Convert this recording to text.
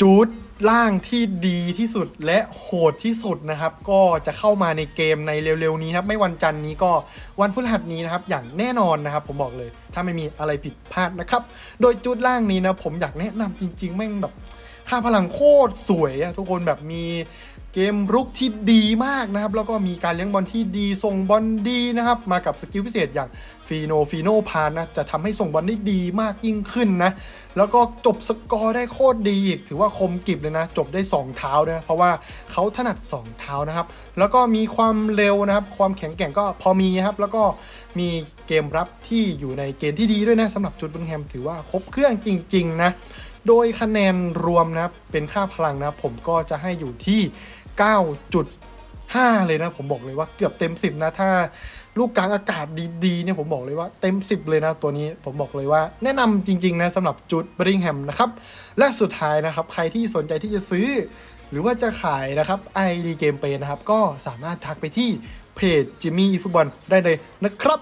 จูดล่างที่ดีที่สุดและโหดที่สุดนะครับ ก็จะเข้ามาในเกมในเร็วๆนี้ครับ ไม่วันจันทร์นี้ก็วันพฤหัสนี้นะครับ อย่างแน่นอนนะครับ ผมบอกเลย ถ้าไม่มีอะไรผิดพลาดนะครับ โดยจูดล่างนี้นะผมอยากแนะนำจริงๆแม่งแบบค่าพลังโคตรสวยอะทุกคนแบบมี เกมรุกที่ดีมากนะครับ แล้วก็มีการเลี้ยงบอลที่ดีส่งบอลดีนะครับ มากับสกิลพิเศษอย่างฟีโนฟีโนพานนะ จะทำให้ส่งบอลได้ดีมากยิ่งขึ้นนะ แล้วก็จบสกอร์ได้โคตรดีอีก ถือว่าคมกริบเลยนะ จบได้ 2 เท้านะเพราะว่าเขาถนัด 2 เท้านะครับ แล้วก็มีความเร็วนะครับ ความแข็งแกร่งก็พอมีครับ แล้วก็มีเกมรับที่อยู่ในเกณฑ์ที่ดีด้วยนะสำหรับจุดเบิงแฮมถือว่าครบเครื่องจริง ๆ นะ โดยคะแนนรวมนะครับเป็นค่าพลังนะผมก็จะให้อยู่ที่ 9.5 เลยนะผมบอกเลยว่าเกือบเต็ม 10 นะถ้าลูกกลางอากาศดีๆเนี่ยผมบอกเลยว่าเต็ม 10 เลยนะตัวนี้ผมบอกเลยว่าแนะนำจริงๆนะสำหรับจุดบริงแฮมนะครับและสุดท้ายนะครับใครที่สนใจที่จะซื้อ หรือว่าจะขายนะครับ ID Game Pay นะครับก็สามารถทักไปที่เพจจิมมี่ฟุตบอลได้เลยนะครับ